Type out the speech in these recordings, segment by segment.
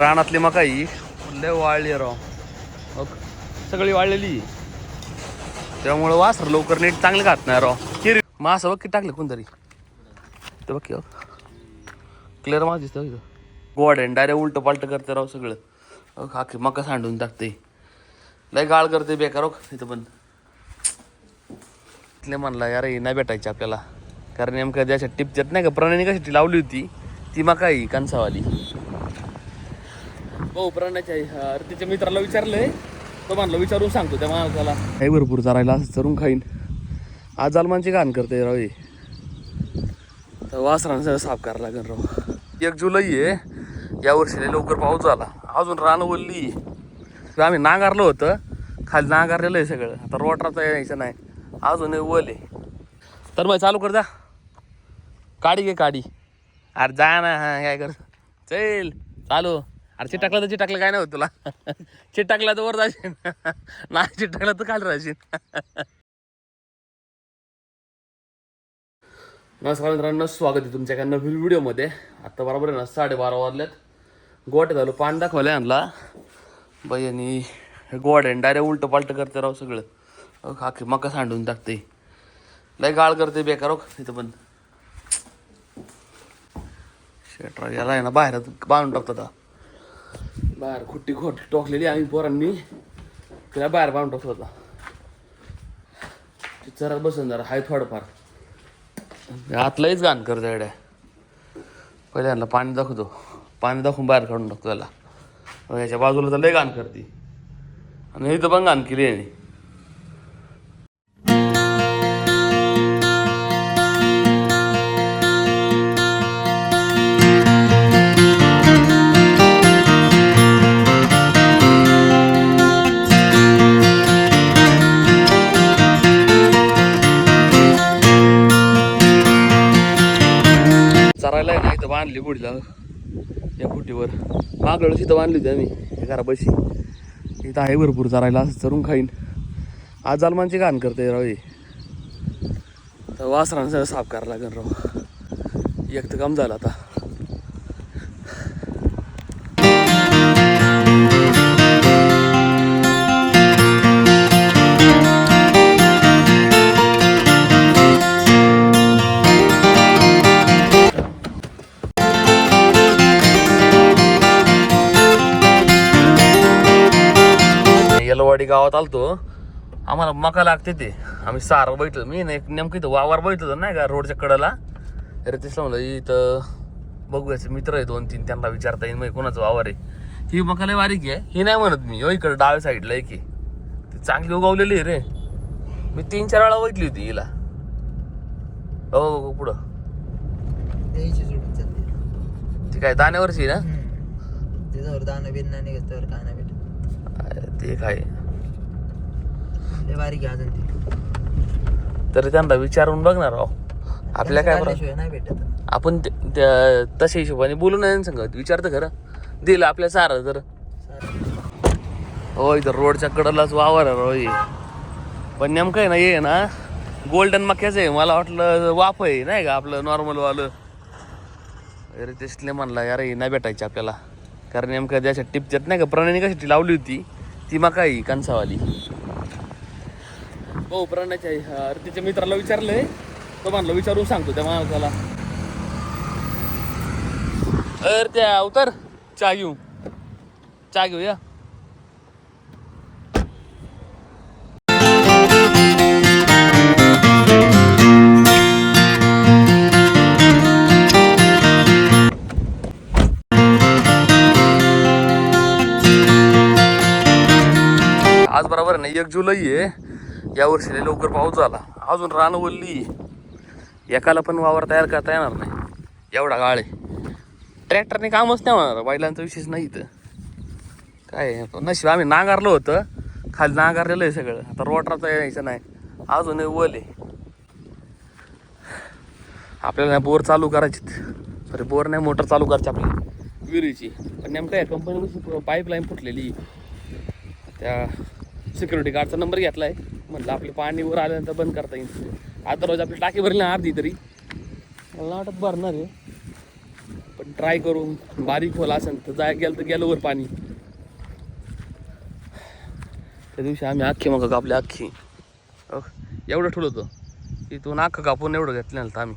रानातली मकाई लय वाळली राव. सगळी वाळलेली. त्यामुळं वासर लवकर नीट चांगलं खात नाही राव. किरी मास बघ टाकलं कोणतरी. ते बघ क्लिअर मास दिसतं इथं. गोड आहे डायरेक्ट उलटं पालटं करते राव सगळं. आखी मका सांडून टाकते. लय गाळ करते बेकार हो इथं पण. इथले म्हणला यार हे नाही भेटायचे आपल्याला. कारण नेमकं ज्याच्या टिप देत नाही का प्रणयने कशाची लावली होती ती मका ही कणसावाली. हो आई अरे तिच्या मित्राला विचारलंय. तो म्हणलं विचारून सांगतो त्या माणसाला. काही भरपूर चारायला असं चरून खाईन. आज आलमानची घाण करते राव हे. तर वासरांचं साफ करायला लागेल राव. एक जुलै आहे. या वर्षीला लवकर पाऊस झाला. अजून रान वल्ली आम्ही नांगारलं होतं. खाली नांगारलेलं आहे सगळं. आता रोटराचा यायचं नाही. अजून हे वल आहे. तर मग चालू कर जा. काडी घे काढी अरे जा ना हा काय कर. चल. चालू. अरे चिट टाकलं तर चिट टाकलं काय नाही होत तुला. चिट टाकला तर वर जाशील. नाही चिट टाकलं तर खाली राहशील. नमस्कार मित्रांनो स्वागत आहे तुमच्या एका नवीन व्हिडिओमध्ये. आता बरोबर आहे ना साडेबारा वाजल्यात गोट्या झालं पाणी दाखवलं आणला. बाई आणि गोड आहे डायरेक्ट उलटं पालटं करते राव सगळं. आखी मका सांडून टाकते. लय गाळ करते बेकार हो इथं पण. शेटर याला आहे ना बाहेर बांधून टाकतात आता. बाहेर खुट्टी खोट टोकलेली आम्ही पोरांनी. तिला बाहेर बांधून टाकतो होता. चरात बसून जरा हाय थोडंफार. आतलाहीच घाण कर जायड्या पहिल्यांदा पाणी दाखवतो. पाणी दाखवून बाहेर काढून टाकतो त्याला. याच्या बाजूला तर लय घाण करते. आणि इथं पण घाण केली आहे. बांधली बुडीला. या बुटीवर मागळ तिथं बांधली होती आम्ही घरापाशी. इथं आहे भरपूर चरायला असं चरून खाईन. आज आलमानची घाण करते राव हे. तर सगळं साफ करायला लागेल राव. एक तर काम झालं आता. येलवाडी गावात आलतो. आम्हाला मका लागते ते. आम्ही सार बैठलो मी ना एक नेमकं इथं वावर बैठलो नाही का रोडच्या कडेला. अरे तेच म्हणलं इथं बघूयाचं मित्र आहे दोन तीन त्यांना विचारता येईल मग कोणाचं वावर आहे. ही मका लय बारीक आहे. ही नाही म्हणत मी हो इकडं डाव्या साईडला आहे. की ती चांगली उगवलेली आहे रे. मी तीन चार वेळा बैठली होती हिला. हो हो, पुढं. सोडून चालते ती काय दाण्यावरची आहे त्याच्यावर दाणं बिन नाही निघत त्यावर काय नाही भेटत ना ते काय? लय बारीक आहे अजून ती. तरी त्यांना विचारून बघणार राव आपल्या काय बरं? नाही भेटत. आपण ते- त्या तशा हिशोबाने बोलू नाही सांगत विचारतं खरं. दिलं आपल्या सारं तर. हो इथं रोडच्या कडलाच वावर आहे राव हे. पण नेमकं आहे ना ये ना गोल्डन मक्याचं आहे. मला वाटलं वाफ आहे नाही का आपलं नॉर्मल वालं. अरे तेसले म्हणला यार हे नाही भेटायचे आपल्याला. कारण नेमकं ज्याच्या टिप देत नाही का प्रणयने कशाची लावली होती ती मका ही कणसावाली. हो प्रणयच्या अरे तिच्या मित्राला विचारलंय. तो म्हणलं विचारून सांगतो त्या माणसाला. अरे त्या उतर चहा घेऊ. चहा घेऊ या. आज बरोबर आहे ना एक जुलै आहे या वर्षीला लवकर पाऊस झाला. अजून रान ओलली. एकाला पण वावर तयार करता येणार नाही. एवढा गाळ आहे. ट्रॅक्टरने कामच नाही होणार. बैलांचा विशेष नाही इथं. काय नशीब आम्ही नांगारलं होतं. खाली नांगारलेलं आहे सगळं. आता रोटराचं यायचं नाही. अजून हे वल आहे. आपल्याला बोर चालू करायची सॉरी बोर नाही मोटर चालू करायची आपली विहिरीची. पण नेमकं आहे कंपनी पाईपलाईन फुटलेली. त्या सिक्युरिटी गार्डचा नंबर घेतला आहे म्हटलं आपलं पाणी वर आल्यानंतर बंद करता येईल. आता रोज आपली टाकी भरली ना अर्धी तरी. मला वाटत भरणार आहे. पण ट्राय करून बारीक खोल असेल तर जाय गेलं तर गेलो वर पाणी. त्या दिवशी आम्ही अख्खी मग कापली अख्खी एवढं ठुलं होतं. इथून अख्खं कापून एवढं घेतलं नव्हतं आम्ही.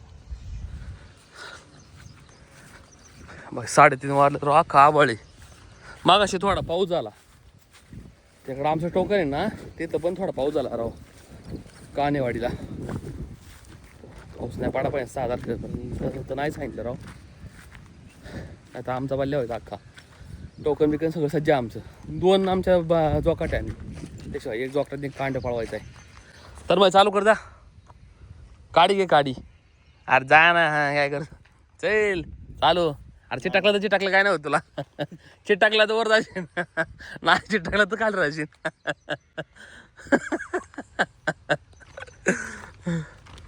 बघ साडेतीन वाजलं तर अख्खा आबाळे मागाशी थोडा पाऊस झाला. तिकडं आमचं टोकन आहे ना तिथं पण थोडा पाऊस झाला राव कानेवाडीला. पाऊस नाही पाडा पाहिजे सहा तारखेपर्यंत तर नाही सांगितलं राव. आता आमचा बाल्य होता अख्खा. टोकन बिकन सगळं सज्ज आहे आमचं. दोन आमच्या बा जोकाट आहे त्याशिवाय एक जोकाट एक कांड पळवायचा आहे. तर मग चालू कर जा. काडी घे काढी अरे जा ना काय कर. चल चालू. अरे चिट तर चिट टाकलं काय नाही होत तुला. चिट टाकला तर वर जाशील. नाही चिट टाकला तर खाली राहशील.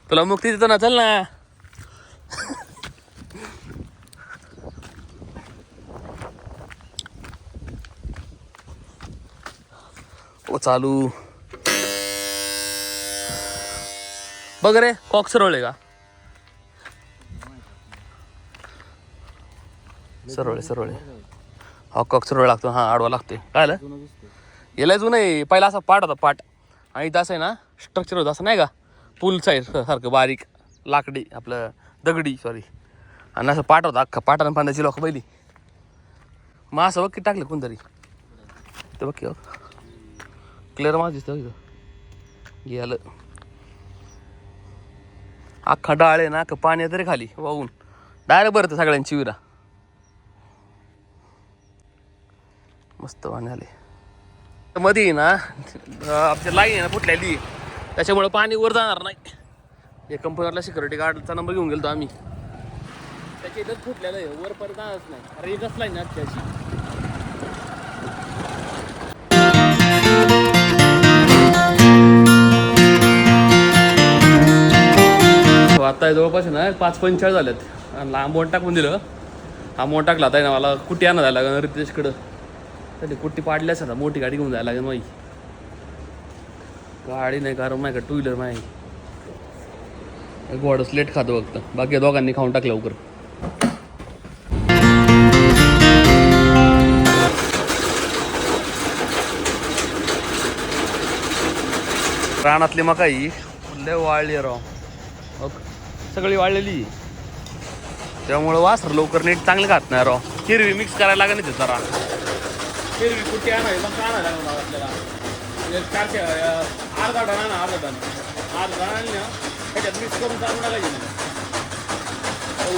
तुला मुक्ती देतो ना चल ना. ओ चालू. बघ रे कॉक सरळ का? सरळ आहे सरळ आहे हा कॉक सरळ लागतो. हा आडवा लागते काय आलं याला जुनं आहे. पहिला असा पाट होता पाट आणि इथं असं आहे ना स्ट्रक्चर होतं. असं नाही का? पूल साईड सारखं बारीक. लाकडी आपलं दगडी सॉरी आणि असं पाट होता अख्खा पाटानं पाण्याची लोक पहिली. मग असं बघ की टाकलं कोणतरी. ते बघ की क्लिअर माझ दिसतं इथं. गेलं अख्खा डाळ आहे ना अख्खा पाणी तरी खाली वाहून. डायरेक्ट बरं सगळ्यांची विरा. मस्त पाणी आले. मध्ये ना अं, आमच्या लाईन आहे ना फुटलेली. त्याच्यामुळे पाणी वर जाणार नाही. या कंपनीला सिक्युरिटी गार्डचा नंबर घेऊन गेलो आम्ही. त्याच्या इथंच फुटलेलं आहे. वर परत जाणारच नाही. अरे एकच लाईन ना त्याची हो, आता जवळपास ना पाच पंचेचाळीस झाल्यात आणि मोठ टाकून दिलं. हा मोठ टाकला आता आहे ना मला कुठे आणा जायला रितेशकडं? त्याची कुट्टी पाडल्यास आता मोठी गाडी घेऊन जायला लागेल माही गाडी नाही कारण नाही का टू व्हीलर नाही गोडच लेट खातो फक्त. बाकी दोघांनी खाऊन टाकलं लवकर. रानातली मकाई लय वाळली राव. सगळी वाळलेली. त्यामुळं वासर लवकर नीट चांगलं खात नाही राव. हिरवी मिक्स करायला लागेल नाही जरा हिरवी कुट्टी आणावी मग आणायला लागणार आपल्याला? म्हणजे चारशे अर्धा टन आणा अर्धा टन अर्धा टन आणली ना त्याच्यात मिक्स करून चालून लागेल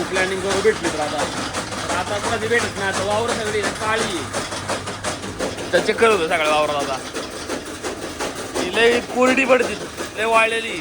प्लॅनिंग करून भेटली तर आता. आता कधी भेटत नाही आता वावर सगळी काळी त्याचे तर चक्कर होतं सगळ्या वावरात आता. लय कोरडी पडते लय वाळलेली.